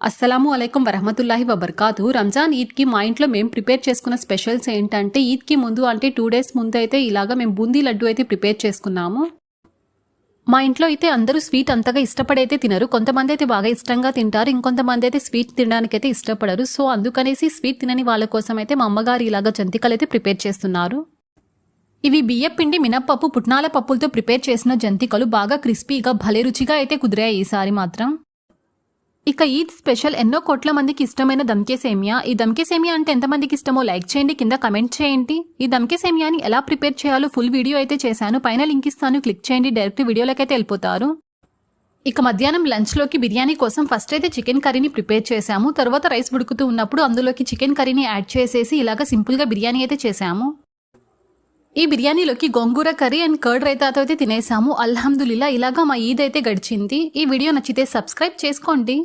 అస్సలాము అలైకం వరహమతుల్లాహి వబర్కాతు. రంజాన్ ఈద్కి మా ఇంట్లో మేము ప్రిపేర్ చేసుకున్న స్పెషల్స్ ఏంటంటే ఈద్కి ముందు అంటే టూ డేస్ ముందు అయితే ఇలాగా మేము బూందీ లడ్డు అయితే ప్రిపేర్ చేసుకున్నాము. మా ఇంట్లో అయితే అందరూ స్వీట్ అంతగా ఇష్టపడైతే తినరు. కొంతమంది అయితే బాగా ఇష్టంగా తింటారు. ఇంకొంతమంది అయితే స్వీట్ తినడానికి అయితే ఇష్టపడరు. సో అందుకనేసి స్వీట్ తినని వాళ్ళ కోసం అయితే మా అమ్మగారు ఇలాగా జంతికలు అయితే ప్రిపేర్ చేస్తున్నారు. ఇవి బియ్యం పిండి మినప్పప్పు పుట్నాల పప్పులతో ప్రిపేర్ చేసిన జంతికలు. బాగా క్రిస్పీగా భలే రుచిగా అయితే కుదిరాయి ఈసారి మాత్రం. ఇక ఈద్ స్పెషల్ ఎన్నో కోట్ల మందికి ఇష్టమైన దమ్కే సేమియా. ఈ దమ్కే సేమియా అంటే ఎంతమందికి ఇష్టమో లైక్ చేయండి కింద కమెంట్ చేయండి. ఈ దమ్కే సేమియాని ఎలా ప్రిపేర్ చేయాలో ఫుల్ వీడియో అయితే చేశాను. పైన లింక్ ఇస్తాను క్లిక్ చేయండి డైరెక్ట్ వీడియోలోకి అయితే వెళ్ళిపోతారు. ఇక మధ్యాహ్నం లంచ్లోకి బిర్యానీ కోసం ఫస్ట్ అయితే చికెన్ కర్రీని ప్రిపేర్ చేశాము. తర్వాత రైస్ ఉడుకుతూ ఉన్నప్పుడు అందులోకి చికెన్ కర్రీని యాడ్ చేసేసి ఇలాగ సింపుల్గా బిర్యానీ అయితే చేశాము. ఈ బిర్యానీలోకి గోంగూర కర్రీ అండ్ కర్డ్ రైతాతో అయితే తినేసాము. అల్హమ్దుల్లా ఇలాగా మా ఈద్ అయితే గడిచింది. ఈ వీడియో నచ్చితే సబ్స్క్రైబ్ చేసుకోండి.